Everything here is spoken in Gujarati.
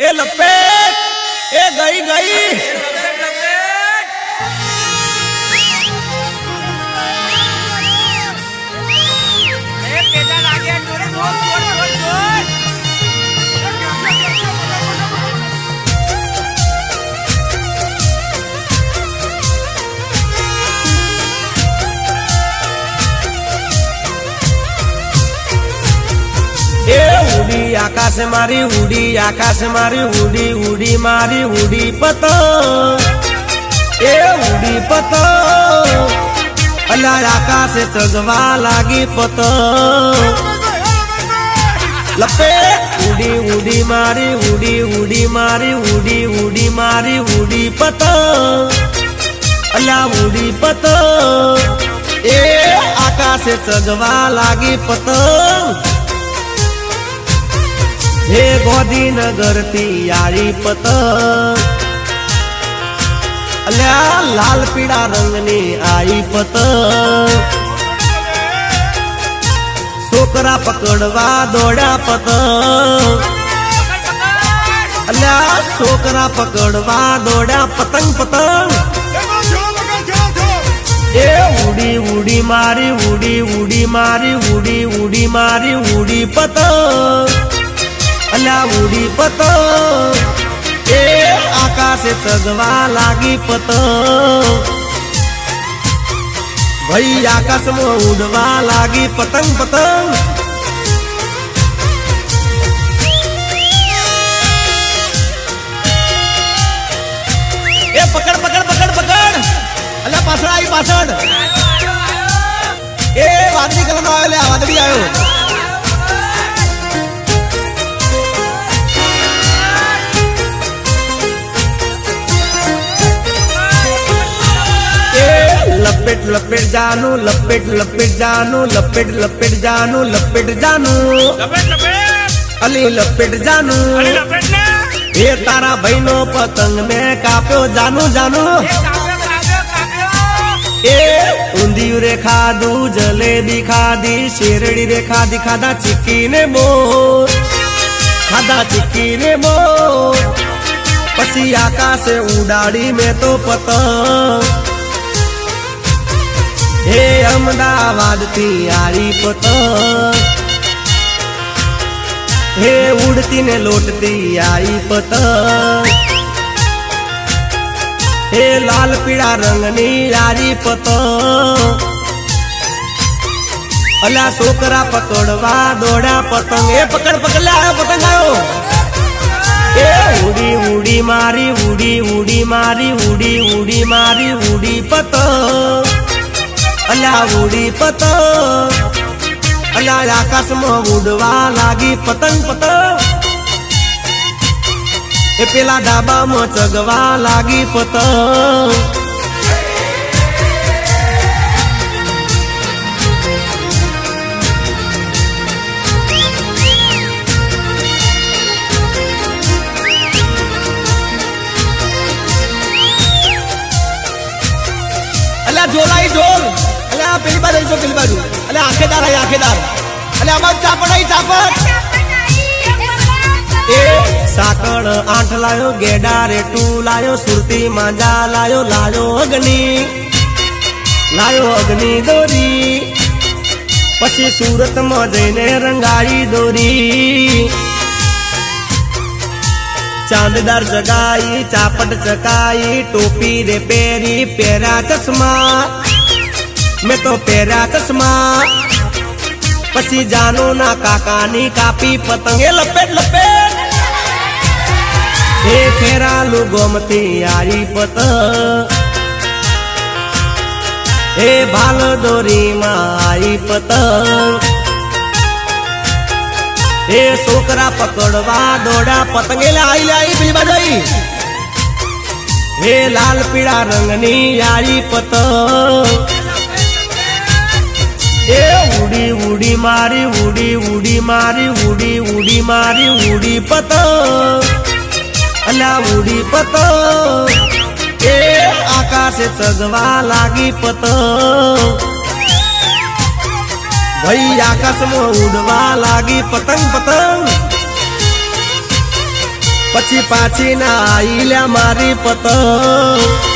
ए लपेट ए गई गई આકાશ મારી ઉડી આકાશ મારી ઉડી ઉડી મારી ઉડી પતંગ. એ ઉડી પતંગ. અલા આકાશે ચગવા લાગી પતંગ. લપે ઉડી ઉડી મારી ઉડી ઉડી મારી ઉડી ઉડી મારી ઉડી પતંગ. અલા ઉડી પતંગ. એ આકાશે ચગવા લાગી પતંગ. હે ગોધીનગરથી યારી પતંગ. અલ્યા, લાલ પીળા રંગની આઈ પતંગ. છોકરા પકડવા દોડ્યા પતંગ. અલ્યા, છોકરા પકડવા દોડ્યા પતંગ પતંગ. એ ઉડી ઉડી મારી, ઉડી ઉડી મારી, ઉડી ઉડી મારી, ઉડી પતંગ. અલ્યા ઉડી પતંગ એ આકાશે ચગવા લાગી પતંગ ભાઈ આકાશમાં ઉડવા લાગી પતંગ પતંગ. એ પકડ પકડ પકડ પકડ. અલ્યા પાછળ આવી પાછળ. એ વાદળી કલર નો આવ્યો વાદળી આવ્યો લપેટ જાનું લપેટ લપેટ જાનું લપેટ લપેટ જાનું લપેટ જાનું. અલી લપેટ જાનું. એ તારા ભાઈ નો પતંગ મેં કાપ્યો જાનું જાનું. એ ઊંધિયું રે ખાધું જલેબી ખાધી શેરડી રે ખાધી ખાધા ચીકી ને મો ખાધા ચીકી ને મો પછી આકાશે ઉડાડી મેં તો પતંગ. હે અમદાવાદથી આરી પતંગ. હે ઉડતી ને લોટતી આઈ પતંગ. હે લાલ પીળા રંગની આરી પતંગ. અલા છોકરા પકડવા દોડ્યા પતંગ. એ પકડ પકડ પતંગ આવ્યો એ ઉડી ઉડી મારી, ઉડી ઉડી મારી, ઉડી ઉડી મારી, ઉડી પતંગ. અલા ઉડી પતંગ. અલ્યા આકાશમાં ઉડવા લાગી પતંગ પતંગ. એ પેલા ડાબામાં ચગવા લાગી પતંગ. અલ્યા જોલાઈ, જોલ. અલ્યા આ પેલી બાજુ આવીશો, પેલી બાજુ અલ્યા આખેદાર આઈ આખેદાર અલ્યા આમાં ચાપડ આઈ ચાપડ એ આઠ લાયો ગેડા રેટુ લાયો સુરતી માંજા લાયો લાયો અગ્નિ લાયો અગ્નિ દોરી પછી સુરતમાં જઈને રંગાઈ દોરી ચાંદદાર જગાઈ ચાપટ ચકાઈ ટોપી રે પહેરી પેરા ચશ્મા મેં તો પહેર્યા ચશ્મા. પછી જાનો ના કાકાની કાપી પતંગે લપેટ લપેટ. એ ફેરાલું ગોમતી આરી પતંગ. એ ભાલ દોરીમાં આઈ પતંગ. એ છોકરા પકડવા દોડા પતંગે લાઈ લાઈ પેલી બાજુ હે લાલ પીળા રંગની યારી પતંગ. એ ઉડી ઉડી મારી ઉડી ઉડી મારી ઉડી ઉડી મારી ઉડી પતંગ અલા ઉડી પતંગ એ આકાશે ચગવા લાગી પતંગ ભાઈ આકાશમાં ઉડવા લાગી પતંગ પતંગ પછી પાછી ના આઈ લ્યા મારી પતંગ